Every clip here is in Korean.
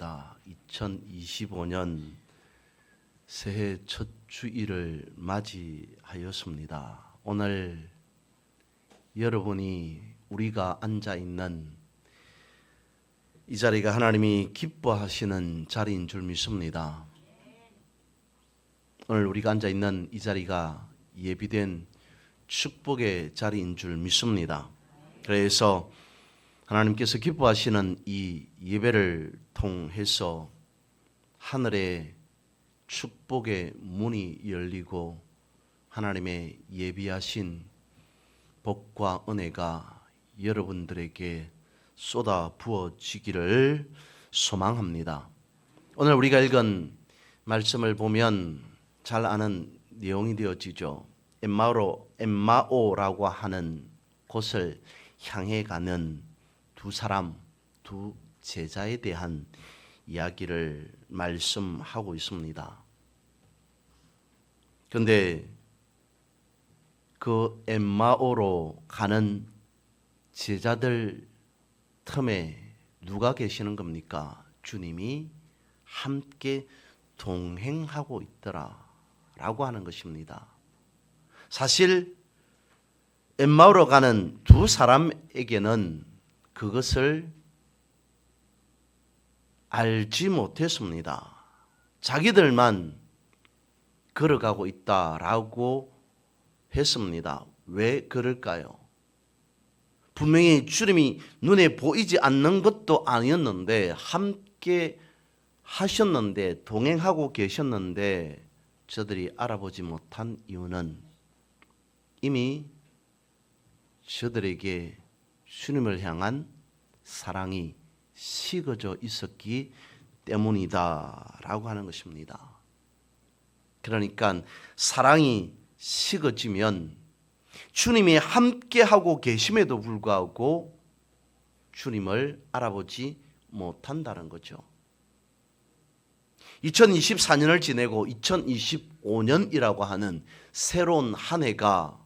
반갑습니다. 2025년 새해 첫 주일을 맞이하였습니다. 오늘 여러분이 우리가 앉아 있는 이 자리가 하나님이 기뻐하시는 자리인 줄 믿습니다. 오늘 우리가 앉아 있는 이 자리가 예비된 축복의 자리인 줄 믿습니다. 그래서 하나님께서 기뻐하시는 이 예배를 통해서 하늘의 축복의 문이 열리고 하나님의 예비하신 복과 은혜가 여러분들에게 쏟아 부어지기를 소망합니다. 오늘 우리가 읽은 말씀을 보면 잘 아는 내용이 되어지죠. 엠마오로 엠마오라고 하는 곳을 향해 가는 두 사람, 두 제자에 대한 이야기를 말씀하고 있습니다. 그런데 그 엠마오로 가는 제자들 틈에 누가 계시는 겁니까? 주님이 함께 동행하고 있더라라고 하는 것입니다. 사실 엠마오로 가는 두 사람에게는 그것을 알지 못했습니다. 자기들만 걸어가고 있다라고 했습니다. 왜 그럴까요? 분명히 주님이 눈에 보이지 않는 것도 아니었는데 함께 하셨는데 동행하고 계셨는데 저들이 알아보지 못한 이유는 이미 저들에게 주님을 향한 사랑이 식어져 있었기 때문이다라고 하는 것입니다. 그러니까 사랑이 식어지면 주님이 함께하고 계심에도 불구하고 주님을 알아보지 못한다는 거죠. 2024년을 지내고 2025년이라고 하는 새로운 한 해가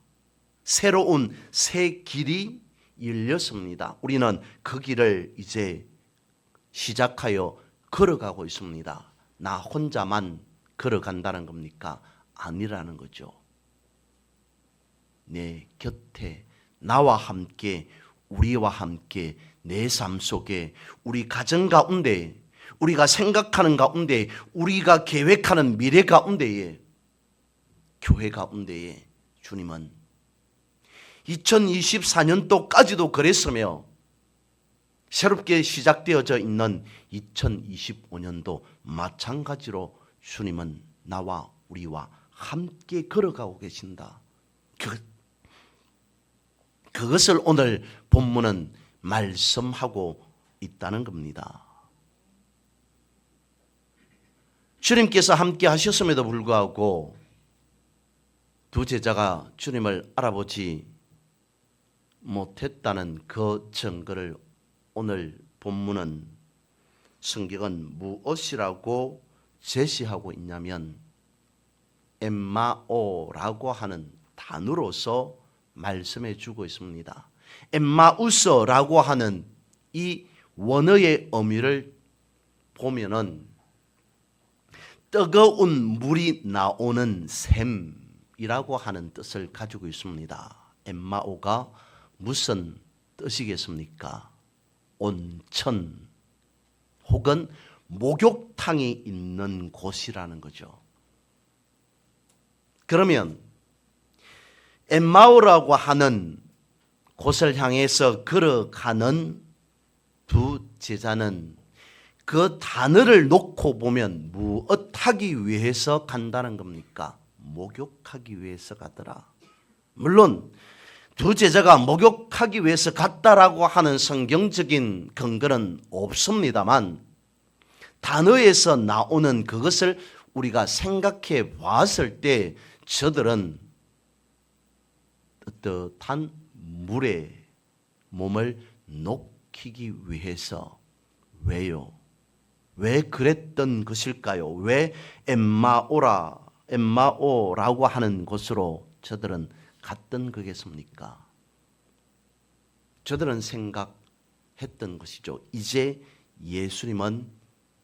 새로운 새 길이 열렸습니다. 우리는 그 길을 이제 시작하여 걸어가고 있습니다. 나 혼자만 걸어간다는 겁니까? 아니라는 거죠. 내 곁에 나와 함께 우리와 함께 내 삶 속에 우리 가정 가운데 우리가 생각하는 가운데 우리가 계획하는 미래 가운데에 교회 가운데에 주님은 2024년도까지도 그랬으며 새롭게 시작되어져 있는 2025년도 마찬가지로 주님은 나와 우리와 함께 걸어가고 계신다. 그, 그것을 오늘 본문은 말씀하고 있다는 겁니다. 주님께서 함께 하셨음에도 불구하고 두 제자가 주님을 알아보지 못했다는 그 증거를 오늘 본문은 성경은 무엇이라고 제시하고 있냐면 엠마오라고 하는 단어로서 말씀해 주고 있습니다. 엠마우스라고 하는 이 원어의 의미를 보면은 뜨거운 물이 나오는 샘이라고 하는 뜻을 가지고 있습니다. 엠마오가 무슨 뜻이겠습니까? 온천 혹은 목욕탕이 있는 곳이라는 거죠. 그러면 엠마오라고 하는 곳을 향해서 걸어가는 두 제자는 그 단어를 놓고 보면 무엇하기 위해서 간다는 겁니까? 목욕하기 위해서 가더라. 물론 두 제자가 목욕하기 위해서 갔다라고 하는 성경적인 근거는 없습니다만 단어에서 나오는 그것을 우리가 생각해 봤을 때 저들은 뜨뜻한 물에 몸을 녹이기 위해서 왜요? 왜 그랬던 것일까요? 왜 엠마오라 엠마오라고 하는 곳으로 저들은 갔던 거겠습니까? 저들은 생각했던 것이죠. 이제 예수님은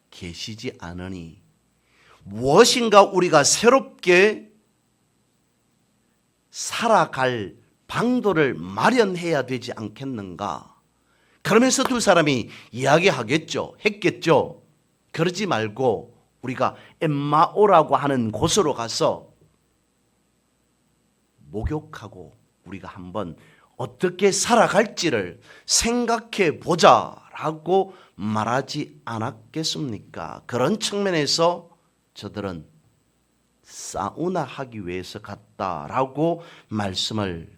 계시지 않으니 무엇인가 우리가 새롭게 살아갈 방도를 마련해야 되지 않겠는가? 그러면서 두 사람이 이야기하겠죠. 했겠죠. 그러지 말고 우리가 엠마오라고 하는 곳으로 가서 목욕하고 우리가 한번 어떻게 살아갈지를 생각해 보자라고 말하지 않았겠습니까? 그런 측면에서 저들은 사우나 하기 위해서 갔다라고 말씀을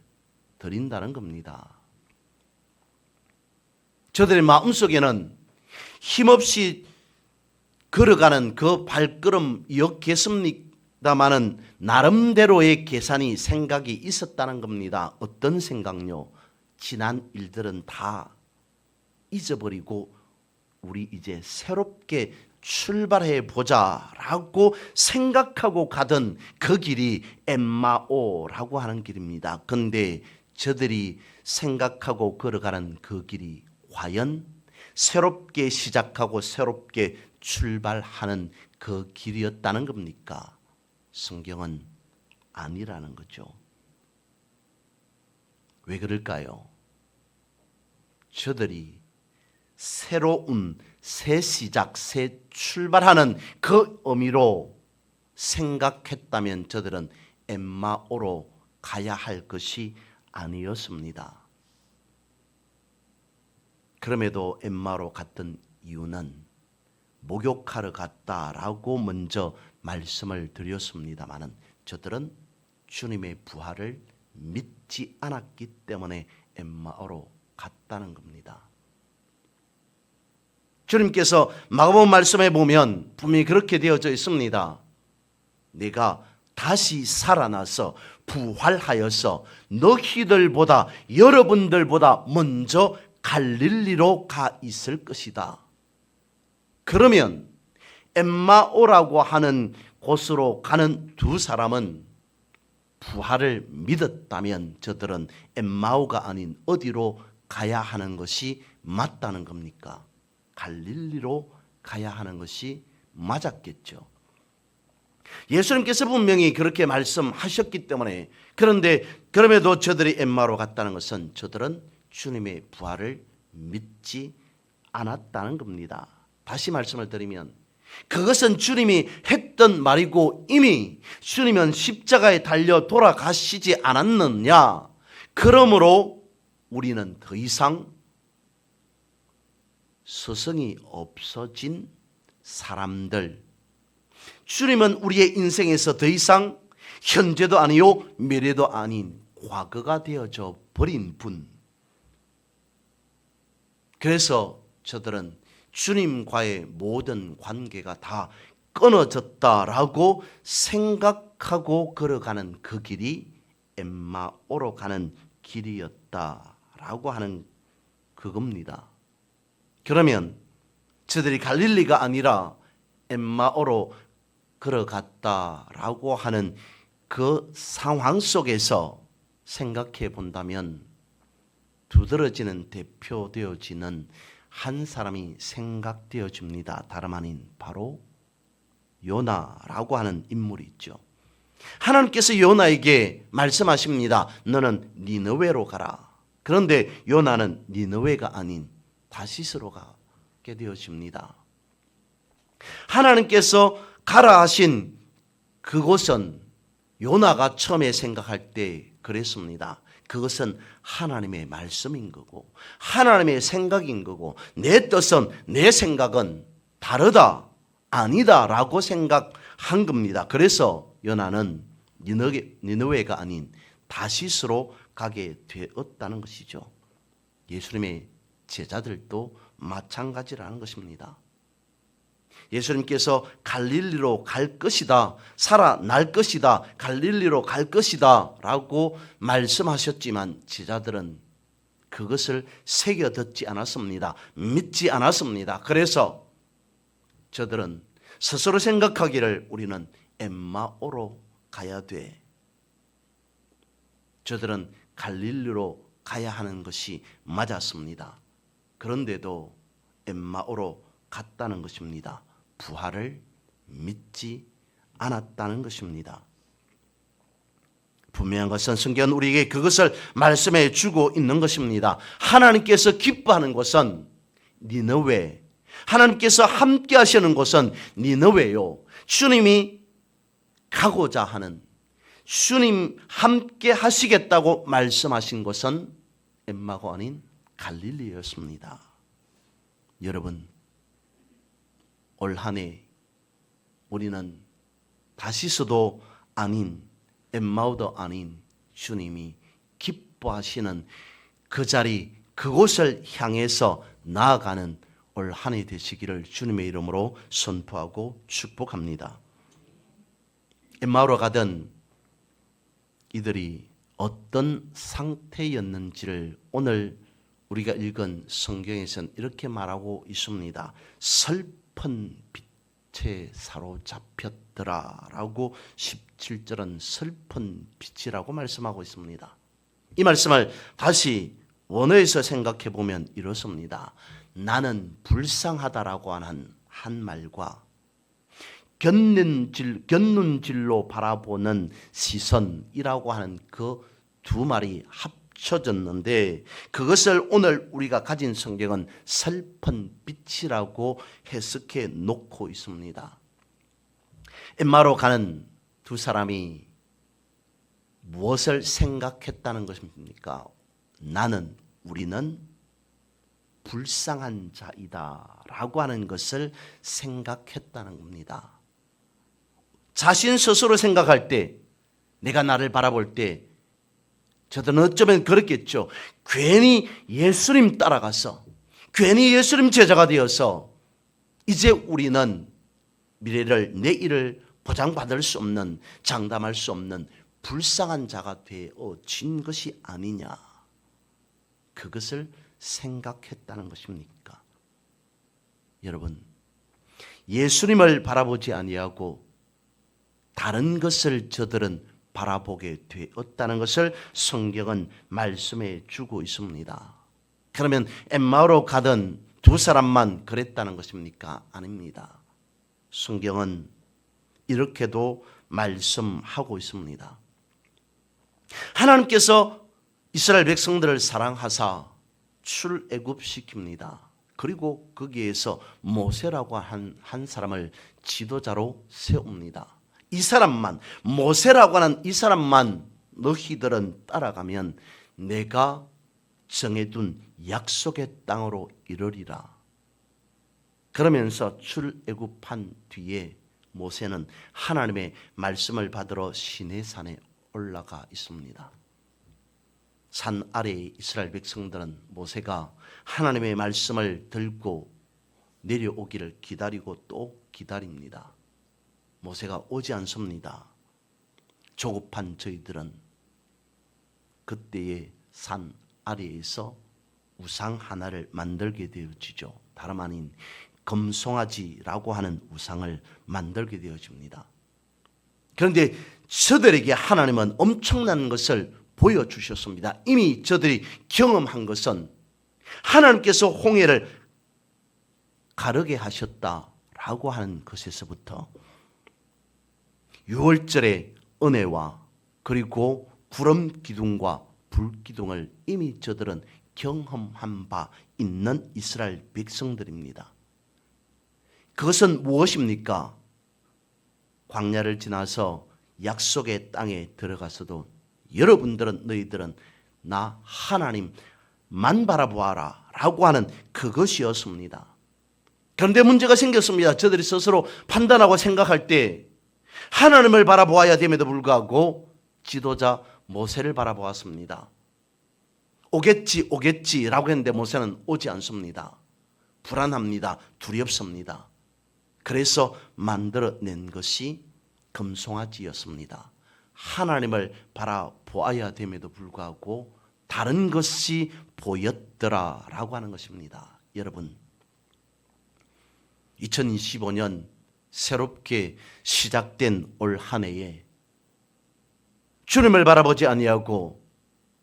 드린다는 겁니다. 저들의 마음속에는 힘없이 걸어가는 그 발걸음이었겠습니 다마는 나름대로의 계산이 생각이 있었다는 겁니다. 어떤 생각요? 지난 일들은 다 잊어버리고 우리 이제 새롭게 출발해 보자라고 생각하고 가던 그 길이 엠마오라고 하는 길입니다. 근데 저들이 생각하고 걸어가는 그 길이 과연 새롭게 시작하고 새롭게 출발하는 그 길이었다는 겁니까? 성경은 아니라는 거죠. 왜 그럴까요? 저들이 새로운 새 시작, 새 출발하는 그 의미로 생각했다면 저들은 엠마오로 가야 할 것이 아니었습니다. 그럼에도 엠마로 갔던 이유는 목욕하러 갔다라고 먼저 말씀을 드렸습니다마는 저들은 주님의 부활을 믿지 않았기 때문에 엠마오로 갔다는 겁니다. 주님께서 마가복음 말씀에 보면 분명히 그렇게 되어져 있습니다. 내가 다시 살아나서 부활하여서 너희들보다 여러분들보다 먼저 갈릴리로 가 있을 것이다. 그러면 엠마오라고 하는 곳으로 가는 두 사람은 부활을 믿었다면 저들은 엠마오가 아닌 어디로 가야 하는 것이 맞다는 겁니까? 갈릴리로 가야 하는 것이 맞았겠죠. 예수님께서 분명히 그렇게 말씀하셨기 때문에 그런데 그럼에도 저들이 엠마로 갔다는 것은 저들은 주님의 부활을 믿지 않았다는 겁니다. 다시 말씀을 드리면 그것은 주님이 했던 말이고 이미 주님은 십자가에 달려 돌아가시지 않았느냐. 그러므로 우리는 더 이상 스승이 없어진 사람들. 주님은 우리의 인생에서 더 이상 현재도 아니요 미래도 아닌 과거가 되어져 버린 분. 그래서 저들은 주님과의 모든 관계가 다 끊어졌다라고 생각하고 걸어가는 그 길이 엠마오로 가는 길이었다라고 하는 그겁니다. 그러면 저들이 갈릴리가 아니라 엠마오로 걸어갔다라고 하는 그 상황 속에서 생각해 본다면 두드러지는 대표되어지는 한 사람이 생각되어집니다. 다름 아닌 바로 요나라고 하는 인물이 있죠. 하나님께서 요나에게 말씀하십니다. 너는 니느웨로 가라. 그런데 요나는 니느웨가 아닌 다시스로 가게 되어집니다. 하나님께서 가라 하신 그곳은 요나가 처음에 생각할 때 그랬습니다. 그것은 하나님의 말씀인 거고 하나님의 생각인 거고 내 뜻은 내 생각은 다르다 아니다라고 생각한 겁니다. 그래서 요나는 니느웨가 아닌 다시스로 가게 되었다는 것이죠. 예수님의 제자들도 마찬가지라는 것입니다. 예수님께서 갈릴리로 갈 것이다. 살아날 것이다. 갈릴리로 갈 것이다. 라고 말씀하셨지만 제자들은 그것을 새겨 듣지 않았습니다. 믿지 않았습니다. 그래서 저들은 스스로 생각하기를 우리는 엠마오로 가야 돼. 저들은 갈릴리로 가야 하는 것이 맞았습니다. 그런데도 엠마오로 갔다는 것입니다. 부활을 믿지 않았다는 것입니다. 분명한 것은 성경은 우리에게 그것을 말씀해 주고 있는 것입니다. 하나님께서 기뻐하는 것은 니느웨, 하나님께서 함께 하시는 곳은 니느웨요. 주님이 가고자 하는 주님 함께 하시겠다고 말씀하신 것은 엠마가 아닌 갈릴리였습니다. 여러분 올 한해 우리는 다시서도 아닌 엠마오도 아닌 주님이 기뻐하시는 그 자리 그곳을 향해서 나아가는 올 한해 되시기를 주님의 이름으로 선포하고 축복합니다. 엠마오로 가던 이들이 어떤 상태였는지를 오늘 우리가 읽은 성경에서는 이렇게 말하고 있습니다. 슬픈 빛에 사로잡혔더라라고 17절은 슬픈 빛이라고 말씀하고 있습니다. 이 말씀을 다시 원어에서 생각해 보면 이렇습니다. 나는 불쌍하다라고 하는 한 말과 견눈질, 견눈질로 바라보는 시선이라고 하는 그 두 말이 합 쳐졌는데 그것을 오늘 우리가 가진 성경은 슬픈 빛이라고 해석해 놓고 있습니다. 엠마로 가는 두 사람이 무엇을 생각했다는 것입니까? 나는 우리는 불쌍한 자이다 라고 하는 것을 생각했다는 겁니다. 자신 스스로 생각할 때 내가 나를 바라볼 때 저들은 어쩌면 그렇겠죠. 괜히 예수님 따라가서 괜히 예수님 제자가 되어서 이제 우리는 미래를 내일을 보장받을 수 없는 장담할 수 없는 불쌍한 자가 되어진 것이 아니냐. 그것을 생각했다는 것입니까? 여러분, 예수님을 바라보지 아니하고 다른 것을 저들은 바라보게 되었다는 것을 성경은 말씀해 주고 있습니다. 그러면 엠마오로 가던 두 사람만 그랬다는 것입니까? 아닙니다. 성경은 이렇게도 말씀하고 있습니다. 하나님께서 이스라엘 백성들을 사랑하사 출애굽시킵니다. 그리고 거기에서 모세라고 한, 한 사람을 지도자로 세웁니다. 이 사람만 모세라고 하는 이 사람만 너희들은 따라가면 내가 정해둔 약속의 땅으로 이르리라. 그러면서 출애굽한 뒤에 모세는 하나님의 말씀을 받으러 시내산에 올라가 있습니다. 산 아래의 이스라엘 백성들은 모세가 하나님의 말씀을 들고 내려오기를 기다리고 또 기다립니다. 모세가 오지 않습니다. 조급한 저희들은 그때의 산 아래에서 우상 하나를 만들게 되어지죠. 다름 아닌 금송아지라고 하는 우상을 만들게 되어집니다. 그런데 저들에게 하나님은 엄청난 것을 보여주셨습니다. 이미 저들이 경험한 것은 하나님께서 홍해를 가르게 하셨다라고 하는 것에서부터 6월절의 은혜와 그리고 구름 기둥과 불 기둥을 이미 저들은 경험한 바 있는 이스라엘 백성들입니다. 그것은 무엇입니까? 광야를 지나서 약속의 땅에 들어가서도 여러분들은 너희들은 나 하나님만 바라보아라 라고 하는 그것이었습니다. 그런데 문제가 생겼습니다. 저들이 스스로 판단하고 생각할 때 하나님을 바라보아야 됨에도 불구하고 지도자 모세를 바라보았습니다. 오겠지, 오겠지라고 했는데 모세는 오지 않습니다. 불안합니다. 두렵습니다. 그래서 만들어낸 것이 금송아지였습니다. 하나님을 바라보아야 됨에도 불구하고 다른 것이 보였더라 라고 하는 것입니다. 여러분, 2025년 새롭게 시작된 올 한 해에 주님을 바라보지 아니하고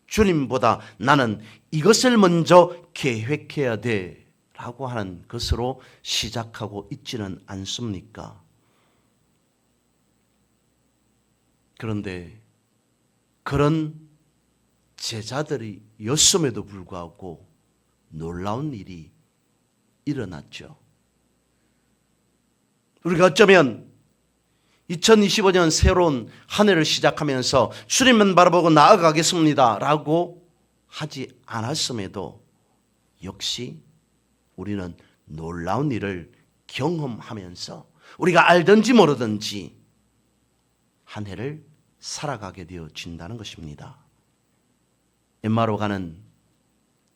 주님보다 나는 이것을 먼저 계획해야 돼 라고 하는 것으로 시작하고 있지는 않습니까? 그런데 그런 제자들이 였음에도 불구하고 놀라운 일이 일어났죠. 우리가 어쩌면 2025년 새로운 한 해를 시작하면서 주님만 바라보고 나아가겠습니다. 라고 하지 않았음에도 역시 우리는 놀라운 일을 경험하면서 우리가 알든지 모르든지 한 해를 살아가게 되어진다는 것입니다. 엠마로 가는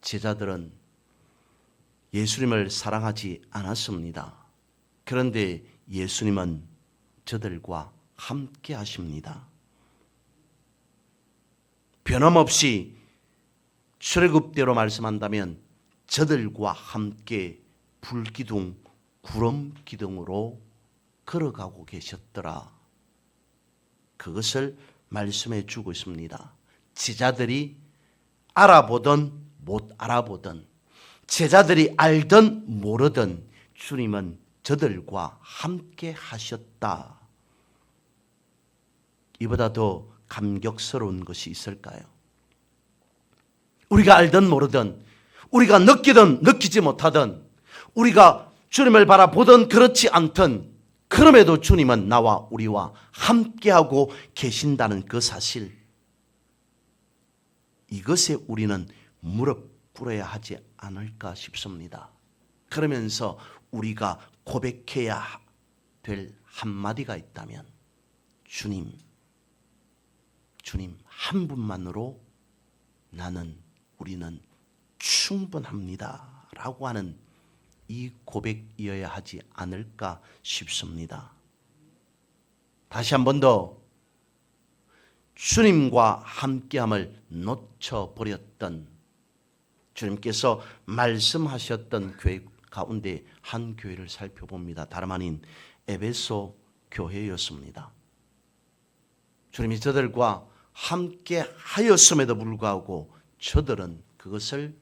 제자들은 예수님을 사랑하지 않았습니다. 그런데 예수님은 저들과 함께 하십니다. 변함없이 출애굽대로 말씀한다면 저들과 함께 불기둥, 구름 기둥으로 걸어가고 계셨더라. 그것을 말씀해 주고 있습니다. 제자들이 알아보든 못 알아보든 제자들이 알든 모르든 주님은 저들과 함께 하셨다. 이보다 더 감격스러운 것이 있을까요? 우리가 알든 모르든 우리가 느끼든 느끼지 못하든 우리가 주님을 바라보든 그렇지 않든 그럼에도 주님은 나와 우리와 함께하고 계신다는 그 사실 이것에 우리는 무릎 꿇어야 하지 않을까 싶습니다. 그러면서 우리가 고백해야 될 한마디가 있다면 주님, 주님 한 분만으로 나는 우리는 충분합니다. 라고 하는 이 고백이어야 하지 않을까 싶습니다. 다시 한 번 더 주님과 함께함을 놓쳐버렸던 주님께서 말씀하셨던 교회 가운데 한 교회를 살펴봅니다. 다름 아닌 에베소 교회였습니다. 주님이 저들과 함께 하였음에도 불구하고 저들은 그것을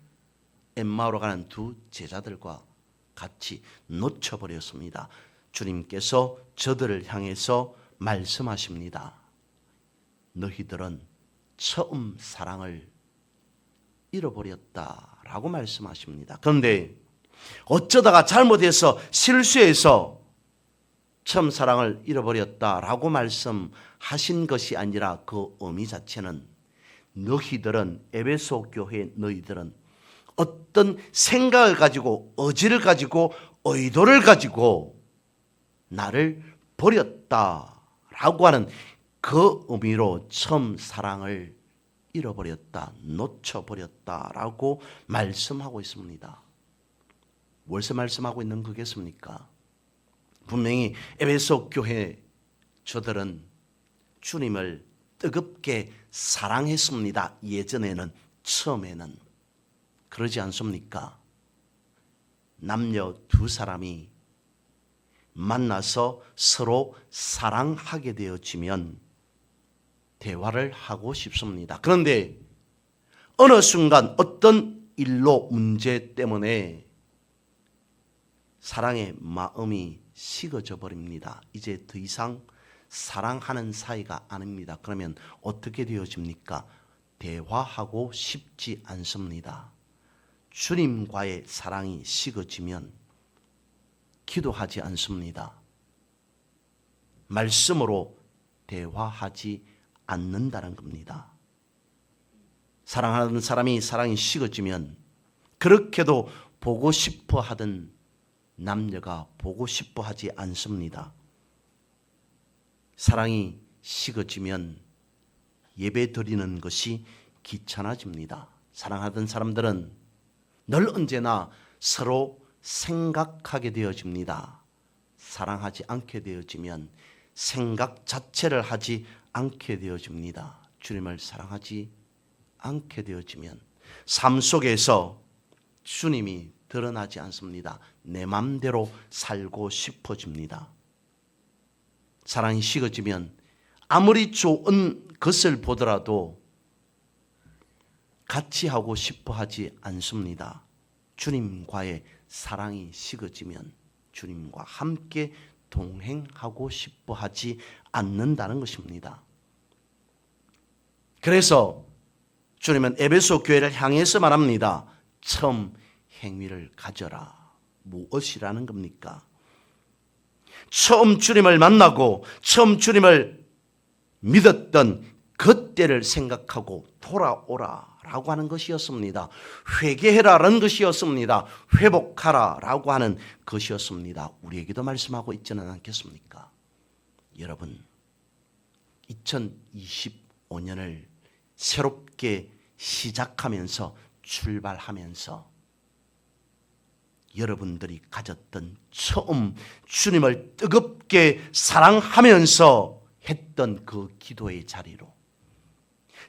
엠마오로 가는 두 제자들과 같이 놓쳐버렸습니다. 주님께서 저들을 향해서 말씀하십니다. 너희들은 처음 사랑을 잃어버렸다라고 말씀하십니다. 그런데 어쩌다가 잘못해서 실수해서 처음 사랑을 잃어버렸다라고 말씀하신 것이 아니라 그 의미 자체는 너희들은 에베소 교회 너희들은 어떤 생각을 가지고 의지를 가지고 의도를 가지고 나를 버렸다라고 하는 그 의미로 처음 사랑을 잃어버렸다, 놓쳐버렸다라고 말씀하고 있습니다. 뭘서 말씀하고 있는 거겠습니까? 분명히 에베소 교회 저들은 주님을 뜨겁게 사랑했습니다. 예전에는 처음에는 그러지 않습니까? 남녀 두 사람이 만나서 서로 사랑하게 되어지면 대화를 하고 싶습니다. 그런데 어느 순간 어떤 일로 문제 때문에 사랑의 마음이 식어져 버립니다. 이제 더 이상 사랑하는 사이가 아닙니다. 그러면 어떻게 되어집니까? 대화하고 싶지 않습니다. 주님과의 사랑이 식어지면 기도하지 않습니다. 말씀으로 대화하지 않는다는 겁니다. 사랑하는 사람이 사랑이 식어지면 그렇게도 보고 싶어 하던 남녀가 보고 싶어 하지 않습니다. 사랑이 식어지면 예배 드리는 것이 귀찮아집니다. 사랑하던 사람들은 늘 언제나 서로 생각하게 되어집니다. 사랑하지 않게 되어지면 생각 자체를 하지 않게 되어집니다. 주님을 사랑하지 않게 되어지면 삶 속에서 주님이 드러나지 않습니다. 내 맘대로 살고 싶어집니다. 사랑이 식어지면 아무리 좋은 것을 보더라도 같이 하고 싶어 하지 않습니다. 주님과의 사랑이 식어지면 주님과 함께 동행하고 싶어 하지 않는다는 것입니다. 그래서 주님은 에베소 교회를 향해서 말합니다. 처음 행위를 가져라. 무엇이라는 겁니까? 처음 주님을 만나고 처음 주님을 믿었던 그때를 생각하고 돌아오라 라고 하는 것이었습니다. 회개해라라는 것이었습니다. 회복하라라고 하는 것이었습니다. 우리에게도 말씀하고 있지는 않겠습니까? 여러분, 2025년을 새롭게 시작하면서 출발하면서 여러분들이 가졌던 처음 주님을 뜨겁게 사랑하면서 했던 그 기도의 자리로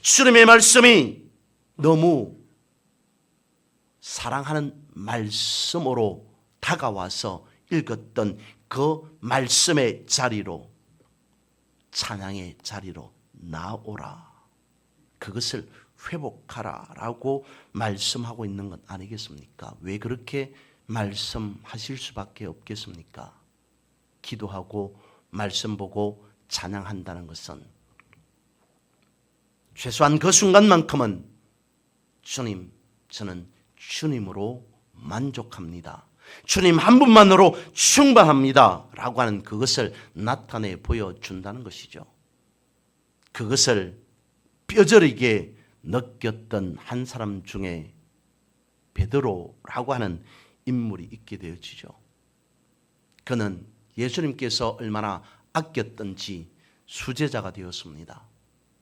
주님의 말씀이 너무 사랑하는 말씀으로 다가와서 읽었던 그 말씀의 자리로 찬양의 자리로 나오라. 그것을 회복하라 라고 말씀하고 있는 것 아니겠습니까? 왜 그렇게 말씀하실 수밖에 없겠습니까? 기도하고 말씀 보고 찬양한다는 것은 최소한 그 순간만큼은 주님, 저는 주님으로 만족합니다. 주님 한 분만으로 충분합니다. 라고 하는 그것을 나타내 보여준다는 것이죠. 그것을 뼈저리게 느꼈던 한 사람 중에 베드로라고 하는 인물이 있게 되어지죠. 그는 예수님께서 얼마나 아꼈던지 수제자가 되었습니다.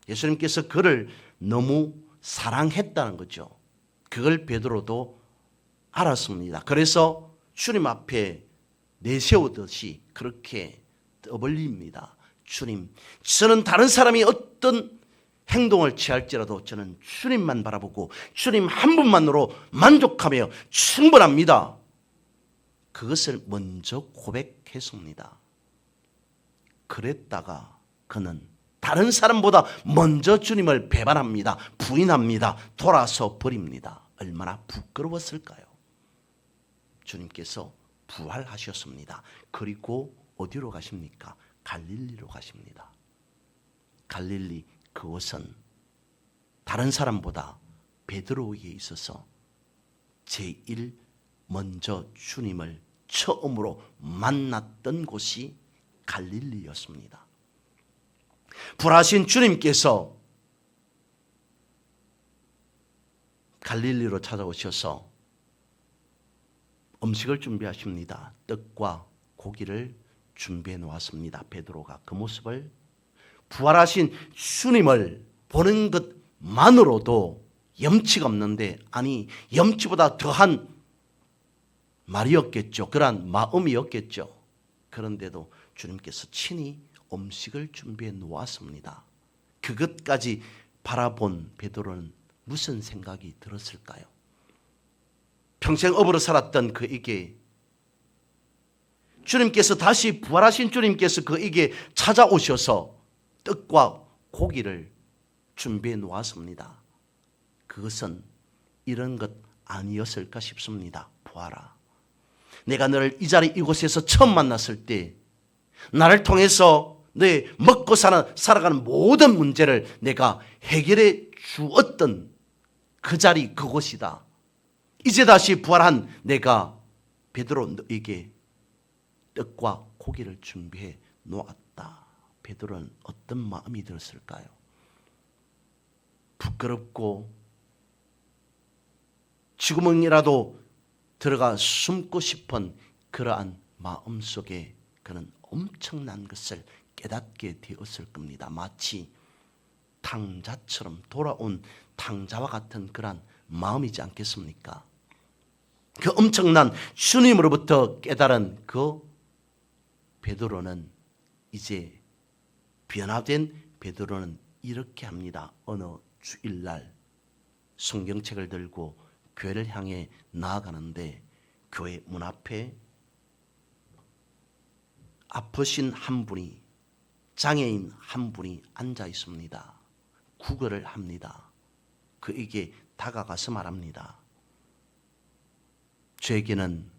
예수님께서 그를 너무 사랑했다는 거죠. 그걸 베드로도 알았습니다. 그래서 주님 앞에 내세우듯이 그렇게 떠벌립니다. 주님, 저는 다른 사람이 어떤 행동을 취할지라도 저는 주님만 바라보고 주님 한 분만으로 만족하며 충분합니다. 그것을 먼저 고백했습니다. 그랬다가 그는 다른 사람보다 먼저 주님을 배반합니다. 부인합니다. 돌아서 버립니다. 얼마나 부끄러웠을까요? 주님께서 부활하셨습니다. 그리고 어디로 가십니까? 갈릴리로 가십니다. 갈릴리 그곳은 다른 사람보다 베드로에게 있어서 제일 먼저 주님을 처음으로 만났던 곳이 갈릴리였습니다. 불하신 주님께서 갈릴리로 찾아오셔서 음식을 준비하십니다. 떡과 고기를 준비해 놓았습니다. 베드로가 그 모습을 부활하신 주님을 보는 것만으로도 염치가 없는데 아니 염치보다 더한 말이었겠죠. 그러한 마음이었겠죠. 그런데도 주님께서 친히 음식을 준비해 놓았습니다. 그것까지 바라본 베드로는 무슨 생각이 들었을까요? 평생 업으로 살았던 그에게 주님께서 다시 부활하신 주님께서 그에게 찾아오셔서 떡과 고기를 준비해 놓았습니다. 그것은 이런 것 아니었을까 싶습니다. 보아라. 내가 너를 이 자리 이곳에서 처음 만났을 때 나를 통해서 내 먹고 사는 살아가는 모든 문제를 내가 해결해 주었던 그 자리 그곳이다. 이제 다시 부활한 내가 베드로 너에게 떡과 고기를 준비해 놓았다. 베드로는 어떤 마음이 들었을까요? 부끄럽고 지구멍이라도 들어가 숨고 싶은 그러한 마음 속에 그는 엄청난 것을 깨닫게 되었을 겁니다. 마치 탕자처럼 돌아온 탕자와 같은 그러한 마음이지 않겠습니까? 그 엄청난 주님으로부터 깨달은 그 베드로는 이제 변화된 베드로는 이렇게 합니다. 어느 주일날 성경책을 들고 교회를 향해 나아가는데 교회 문 앞에 아프신 한 분이 장애인 한 분이 앉아 있습니다. 구걸을 합니다. 그에게 다가가서 말합니다. 저에게는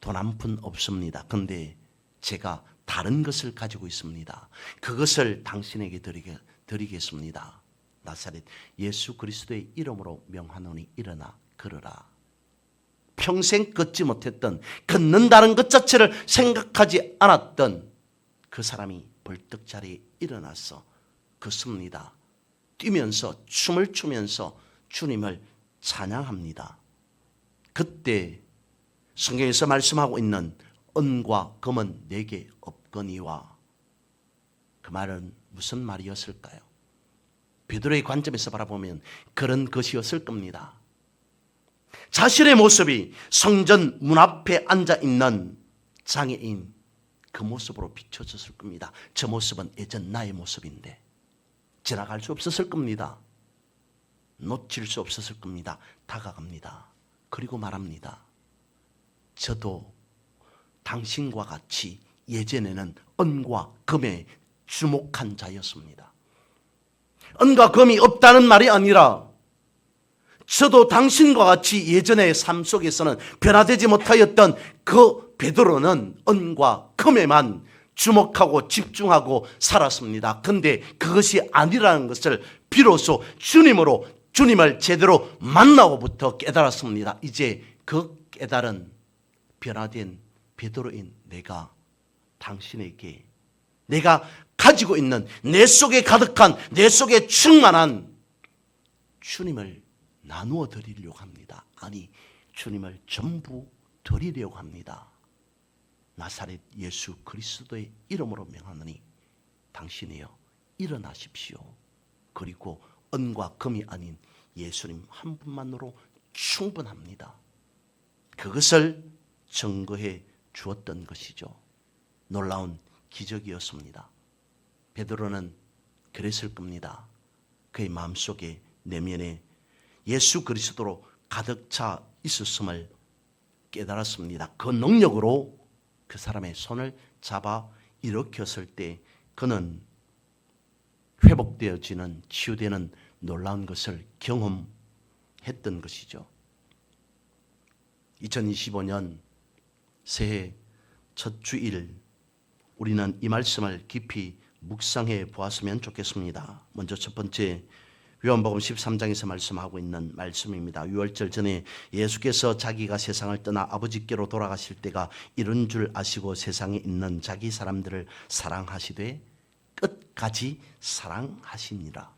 돈 한 푼 없습니다. 근데 제가 다른 것을 가지고 있습니다. 그것을 당신에게 드리게, 드리겠 습니다. 나사렛 예수 그리스도의 이름으로 명하노니 일어나 걸어라. 평생 걷지 못했던 걷는다는 것 자체를 생각하지 않았던 그 사람이 벌떡 자리에 일어나서 걷습니다. 뛰면서 춤을 추면서 주님을 찬양합니다. 그때 성경에서 말씀하고 있는 은과 금은 내게 없거니와 그 말은 무슨 말이었을까요? 베드로의 관점에서 바라보면 그런 것이었을 겁니다. 자신의 모습이 성전 문 앞에 앉아 있는 장애인 그 모습으로 비춰졌을 겁니다. 저 모습은 예전 나의 모습인데 지나갈 수 없었을 겁니다. 놓칠 수 없었을 겁니다. 다가갑니다. 그리고 말합니다. 저도 당신과 같이 예전에는 은과 금에 주목한 자였습니다. 은과 금이 없다는 말이 아니라 저도 당신과 같이 예전의 삶 속에서는 변화되지 못하였던 그 베드로는 은과 금에만 주목하고 집중하고 살았습니다. 근데 그것이 아니라는 것을 비로소 주님으로 주님을 제대로 만나고부터 깨달았습니다. 이제 그 깨달은 변화된 베드로인 내가 당신에게 내가 가지고 있는 내 속에 가득한 내 속에 충만한 주님을 나누어 드리려고 합니다. 아니, 주님을 전부 드리려고 합니다. 나사렛 예수 그리스도의 이름으로 명하노니 당신이여 일어나십시오. 그리고 은과 금이 아닌 예수님 한 분만으로 충분합니다. 그것을 증거해 주었던 것이죠. 놀라운 기적이었습니다. 베드로는 그랬을 겁니다. 그의 마음속에 내면에 예수 그리스도로 가득 차 있었음을 깨달았습니다. 그 능력으로 그 사람의 손을 잡아 일으켰을 때 그는 회복되어지는 치유되는 놀라운 것을 경험했던 것이죠. 2025년 새해 첫 주일 우리는 이 말씀을 깊이 묵상해 보았으면 좋겠습니다. 먼저 첫 번째 요한복음 13장에서 말씀하고 있는 말씀입니다. 6월절 전에 예수께서 자기가 세상을 떠나 아버지께로 돌아가실 때가 이른 줄 아시고 세상에 있는 자기 사람들을 사랑하시되 끝까지 사랑하시니라.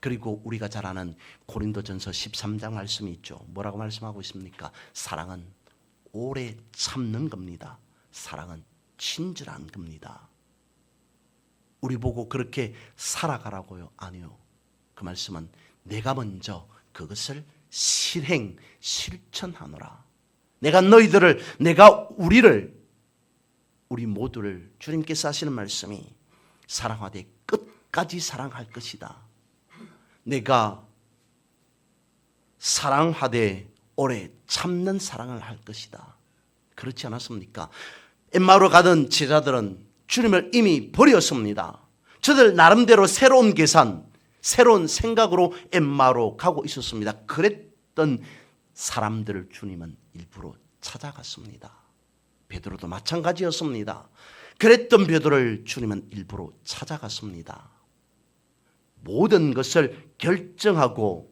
그리고 우리가 잘 아는 고린도전서 13장 말씀이 있죠. 뭐라고 말씀하고 있습니까? 사랑은 오래 참는 겁니다. 사랑은 친절한 겁니다. 우리 보고 그렇게 살아가라고요? 아니요. 그 말씀은 내가 먼저 그것을 실행, 실천하노라. 내가 너희들을, 내가 우리를, 우리 모두를 주님께서 하시는 말씀이 사랑하되 끝까지 사랑할 것이다. 내가 사랑하되 오래 참는 사랑을 할 것이다. 그렇지 않았습니까? 엠마로 가던 제자들은 주님을 이미 버렸습니다. 저들 나름대로 새로운 계산, 새로운 생각으로 엠마로 가고 있었습니다. 그랬던 사람들을 주님은 일부러 찾아갔습니다. 베드로도 마찬가지였습니다. 그랬던 베드로를 주님은 일부러 찾아갔습니다. 모든 것을 결정하고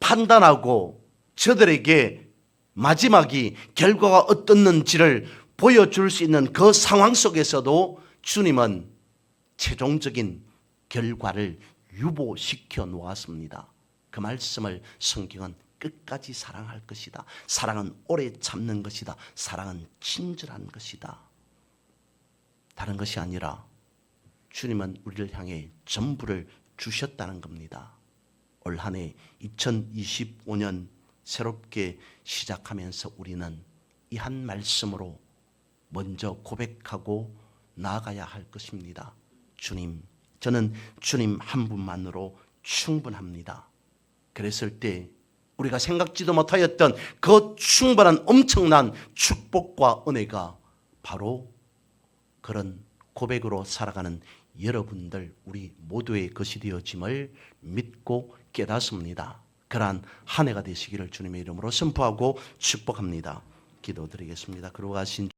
판단하고 저들에게 마지막이 결과가 어떻는지를 보여줄 수 있는 그 상황 속에서도 주님은 최종적인 결과를 유보시켜 놓았습니다. 그 말씀을 성경은 끝까지 사랑할 것이다. 사랑은 오래 참는 것이다. 사랑은 친절한 것이다. 다른 것이 아니라 주님은 우리를 향해 전부를 주셨다는 겁니다. 올 한해 2025년 새롭게 시작하면서 우리는 이 한 말씀으로 먼저 고백하고 나아가야 할 것입니다. 주님, 저는 주님 한 분만으로 충분합니다. 그랬을 때 우리가 생각지도 못하였던 그 충분한 엄청난 축복과 은혜가 바로 그런 고백으로 살아가는 여러분들 우리 모두의 것이 되어짐을 믿고 깨닫습니다. 그러한 한 해가 되시기를 주님의 이름으로 선포하고 축복합니다. 기도드리겠습니다. 그러고 가신